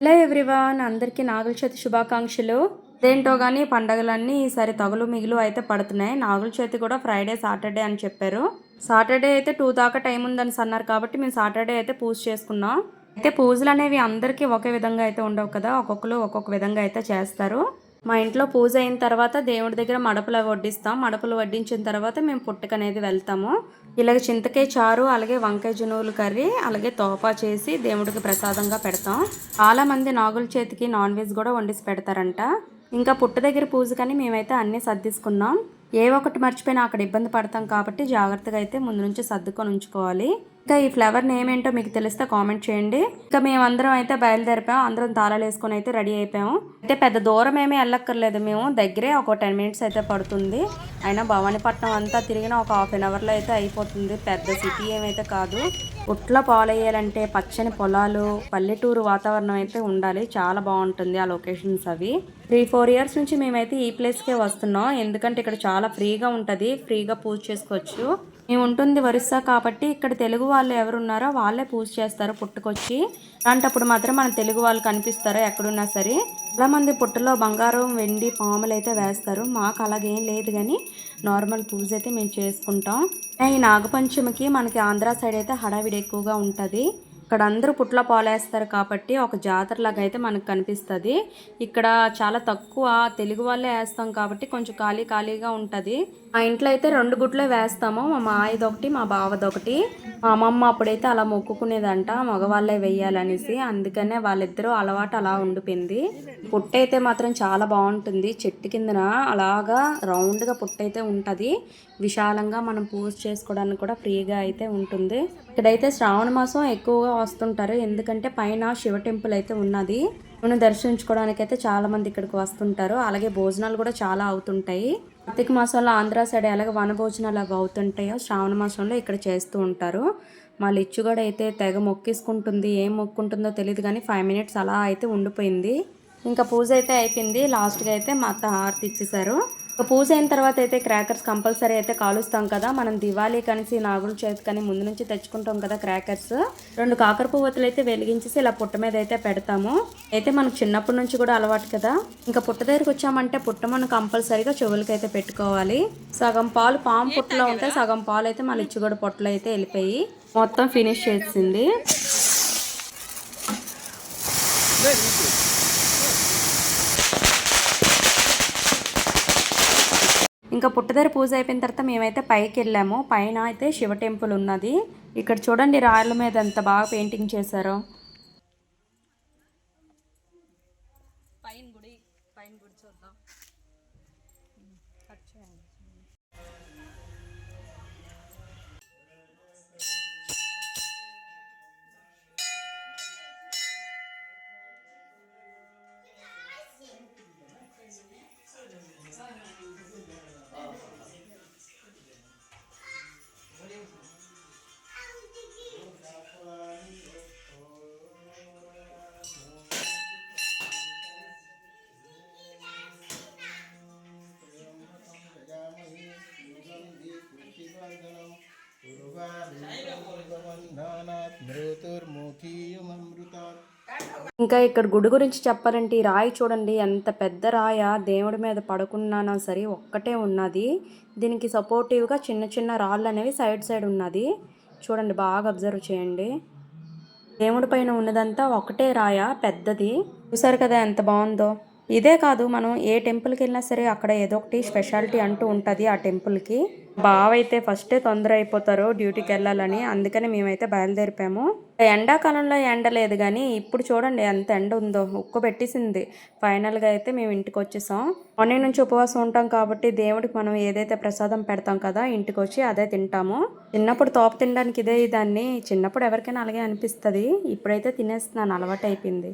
Hello everyone అందరికీ నాగుల చవితి శుభాకాంక్షలు. దేంటో కానీ పండగలన్నీ ఈసారి తగులు మిగులు అయితే పడుతున్నాయి. నాగుల చవితి కూడా ఫ్రైడే సాటర్డే అని చెప్పారు. సాటర్డే అయితే టూ దాకా టైం ఉందని అన్నారు కాబట్టి మేము సాటర్డే అయితే పూజ చేసుకున్నాం. అయితే పూజలు అనేవి అందరికీ ఒకే విధంగా అయితే ఉండవు కదా. ఒక్కొక్కరు ఒక్కొక్క విధంగా అయితే చేస్తారు. మా ఇంట్లో పూజ అయిన తర్వాత దేవుడి దగ్గర మడపలు వడ్డిస్తాం. మడపలు వడ్డించిన తర్వాత మేము పుట్టక అనేది వెళ్తాము. ఇలాగ చింతకాయ చారు అలాగే వంకాయ జునువులు కర్రీ అలాగే తోపా చేసి దేవుడికి ప్రసాదంగా పెడతాం. చాలామంది నాగుల చేతికి నాన్ వెజ్ కూడా వండిసి పెడతారంట. ఇంకా పుట్ట దగ్గర పూజ కానీ మేమైతే అన్నీ సర్దిసుకున్నాం. ఏ ఒకటి మర్చిపోయినా అక్కడ ఇబ్బంది పడతాం కాబట్టి జాగ్రత్తగా అయితే ముందు నుంచి సర్దుకొని ఉంచుకోవాలి. ఇంకా ఈ ఫ్లవర్ నేమ్ ఏంటో మీకు తెలిస్తే కామెంట్ చేయండి. ఇంకా మేమందరం అయితే బయలుదేరిపాం అందరం తాళాలు వేసుకొని అయితే రెడీ అయిపోయాము అయితే పెద్ద దూరం ఏమీ వెళ్ళక్కర్లేదు. మేము దగ్గరే ఒక టెన్ మినిట్స్ అయితే పడుతుంది. అయినా భవానీపట్నం అంతా తిరిగిన ఒక హాఫ్ అన్ అవర్లో అయితే అయిపోతుంది. పెద్ద సిటీ ఏమైతే కాదు. ఉట్ల పాలయ్యాలంటే పచ్చని పొలాలు పల్లెటూరు వాతావరణం అయితే ఉండాలి. చాలా బాగుంటుంది ఆ లొకేషన్స్ అవి. త్రీ ఫోర్ ఇయర్స్ నుంచి మేమైతే ఈ ప్లేస్కే వస్తున్నాం. ఎందుకంటే ఇక్కడ చాలా ఫ్రీగా ఉంటుంది. ఫ్రీగా పూజ చేసుకోవచ్చు. మేము ఉంటుంది వరుస కాబట్టి ఇక్కడ తెలుగు వాళ్ళు ఎవరున్నారో వాళ్ళే పూజ చేస్తారు పుట్టుకొచ్చి. అలాంటప్పుడు మాత్రం మన తెలుగు వాళ్ళు కనిపిస్తారో ఎక్కడున్నా సరే. చాలా మంది పుట్టలో బంగారం వెండి పాములు అయితే వేస్తారు. మాకు అలాగేం లేదు కానీ నార్మల్ పూజ అయితే మేము చేసుకుంటాం. ఈ నాగపంచమికి మనకి ఆంధ్ర సైడ్ అయితే హడావిడి ఎక్కువగా ఉంటుంది. ఇక్కడ అందరూ పుట్ల పాలేస్తారు కాబట్టి ఒక జాతరలాగా అయితే మనకు కనిపిస్తుంది. ఇక్కడ చాలా తక్కువ తెలుగు వాళ్ళే వేస్తాం కాబట్టి కొంచెం ఖాళీ ఖాళీగా ఉంటుంది. మా ఇంట్లో అయితే రెండు గుట్లే వేస్తాము. మా మాయదొకటి మా బావది ఒకటి. మా అమ్మమ్మ అప్పుడైతే అలా మొక్కుకునేదంట మగవాళ్ళే వెయ్యాలనేసి అందుకనే వాళ్ళిద్దరూ అలవాటు అలా ఉండిపోయింది. పుట్ట అయితే మాత్రం చాలా బాగుంటుంది. చెట్టు కిందన అలాగా రౌండ్గా పుట్ట అయితే ఉంటుంది. విశాలంగా మనం పూజ చేసుకోవడానికి కూడా ఫ్రీగా అయితే ఉంటుంది. ఇక్కడైతే శ్రావణ మాసం ఎక్కువగా వస్తుంటారు. ఎందుకంటే పైన శివ టెంపుల్ అయితే ఉన్నది. మనం దర్శించుకోవడానికి అయితే చాలా మంది ఇక్కడికి వస్తుంటారు. అలాగే భోజనాలు కూడా చాలా అవుతుంటాయి. కార్తీక మాసంలో ఆంధ్ర సైడ్ అలాగే వన భోజనాలు అవి అవుతుంటాయో శ్రావణ మాసంలో ఇక్కడ చేస్తూ ఉంటారు. మా లిచ్చుగడ కూడా అయితే తెగ మొక్కేసుకుంటుంది. ఏం మొక్కుంటుందో తెలియదు కానీ ఫైవ్ మినిట్స్ అలా అయితే ఉండిపోయింది. ఇంకా పూజ అయితే అయిపోయింది. లాస్ట్గా అయితే మా అత్త హారతి ఇచ్చేసారు పూజ అయిన తర్వాత అయితే క్రాకర్స్ కంపల్సరీ అయితే కాలుస్తాం కదా. మనం దివాళీ కనిసి నాగుల చేతి కానీ ముందు నుంచి తెచ్చుకుంటాం కదా క్రాకర్స్ రెండు కాకర పువ్వతులు అయితే వెలిగించేసి ఇలా పుట్ట మీద అయితే పెడతాము. అయితే మనకు చిన్నప్పటి నుంచి కూడా అలవాటు కదా. ఇంకా పుట్ట దగ్గరికి వచ్చామంటే పుట్ట మనం కంపల్సరీగా చెవులకి అయితే పెట్టుకోవాలి. సగం పాలు పాము పుట్టలో ఉంటే సగం పాలు అయితే మన ఇచ్చుగడ పొట్టలో అయితే వెళ్ళిపోయి మొత్తం ఫినిష్ చేసింది. ఇంకా పుట్టదర పూజ అయిపోయిన తర్వాత మేమైతే పైకి వెళ్ళాము. పైన అయితే శివ టెంపుల్ ఉన్నది. ఇక్కడ చూడండి రాళ్ళ మీద ఎంత బాగా పెయింటింగ్ చేశారో. ఇంకా ఇక్కడ గుడి గురించి చెప్పాలంటే ఈ రాయి చూడండి ఎంత పెద్ద రాయ? దేవుడి మీద పడుకున్నానా? సరే ఒక్కటే ఉన్నది. దీనికి సపోర్టివ్గా చిన్న చిన్న రాళ్ళు అనేవి సైడ్ సైడ్ ఉన్నది. చూడండి బాగా అబ్జర్వ్ చేయండి. దేవుడి పైన ఉన్నదంతా ఒకటే రాయ? పెద్దది. చూసారు కదా ఎంత బాగుందో? ఇదే కాదు మనం ఏ టెంపుల్కి వెళ్ళినా సరే అక్కడ ఏదో ఒకటి స్పెషాలిటీ అంటూ ఉంటుంది ఆ టెంపుల్కి. బావ అయితే ఫస్టే తొందర అయిపోతారు డ్యూటీకి వెళ్ళాలని అందుకని మేమైతే బయలుదేరిపాము ఎండాకాలంలో ఎండ లేదు కానీ ఇప్పుడు చూడండి ఎంత ఎండ ఉందో ఉక్కు పెట్టేసింది. ఫైనల్గా అయితే మేము ఇంటికి వచ్చేసాం. మార్నింగ్ నుంచి ఉపవాసం ఉంటాం కాబట్టి దేవుడికి మనం ఏదైతే ప్రసాదం పెడతాం కదా ఇంటికి వచ్చి అదే తింటాము. చిన్నప్పుడు తోప తినడానికి ఇదే దాన్ని చిన్నప్పుడు ఎవరికైనా అలాగే అనిపిస్తుంది. ఇప్పుడైతే తినేస్తున్నాను అలవాటు అయిపోయింది